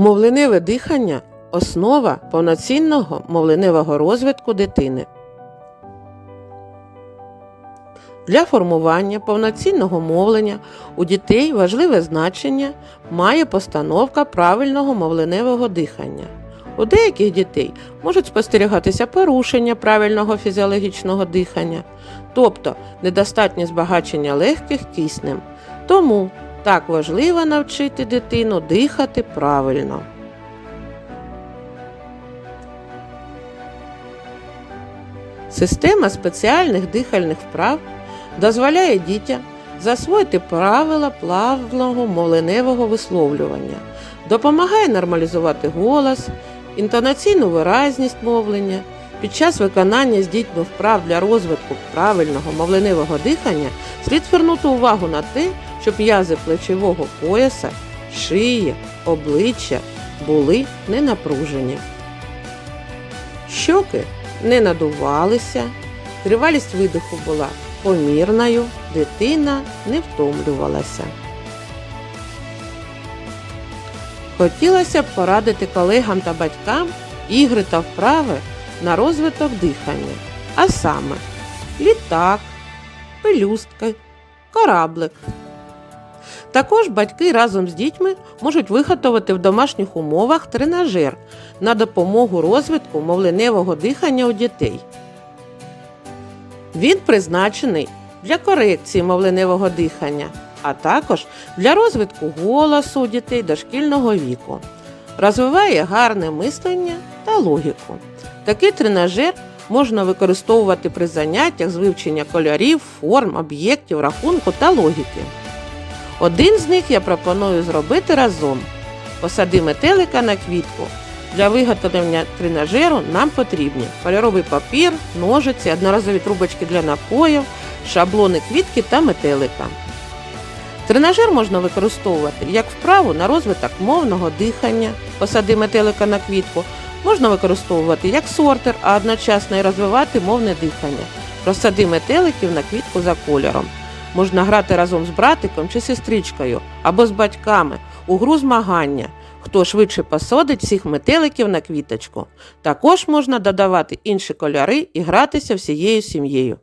Мовленеве дихання основа повноцінного мовленевого розвитку дитини. Для формування повноцінного мовлення у дітей важливе значення має постановка правильного мовленевого дихання. У деяких дітей можуть спостерігатися порушення правильного фізіологічного дихання, тобто недостатнє збагачення легких киснем. Тому так важливо навчити дитину дихати правильно. Система спеціальних дихальних вправ дозволяє дітям засвоїти правила плавного мовленевого висловлювання, допомагає нормалізувати голос, інтонаційну виразність мовлення. Під час виконання з дітьми вправ для розвитку правильного мовленевого дихання слід звернути увагу на те, щоб м'язи плечового пояса, шиї, обличчя були не напружені. Щоки не надувалися, тривалість видиху була помірною, дитина не втомлювалася. Хотілося б порадити колегам та батькам ігри та вправи на розвиток дихання, а саме літак, пелюстка, кораблик. Також батьки разом з дітьми можуть виготовити в домашніх умовах тренажер на допомогу розвитку мовленевого дихання у дітей. Він призначений для корекції мовленевого дихання, а також для розвитку голосу у дітей дошкільного віку. Розвиває гарне мислення та логіку. Такий тренажер можна використовувати при заняттях з вивчення кольорів, форм, об'єктів, рахунку та логіки. Один з них я пропоную зробити разом. Посади метелика на квітку. Для виготовлення тренажеру нам потрібні кольоровий папір, ножиці, одноразові трубочки для напоїв, шаблони квітки та метелика. Тренажер можна використовувати як вправу на розвиток мовного дихання, посади метелика на квітку, можна використовувати як сортер, а одночасно і розвивати мовне дихання. Розсади метеликів на квітку за кольором. Можна грати разом з братиком чи сестричкою або з батьками у гру змагання. Хто швидше посадить всіх метеликів на квіточку. Також можна додавати інші кольори і гратися всією сім'єю.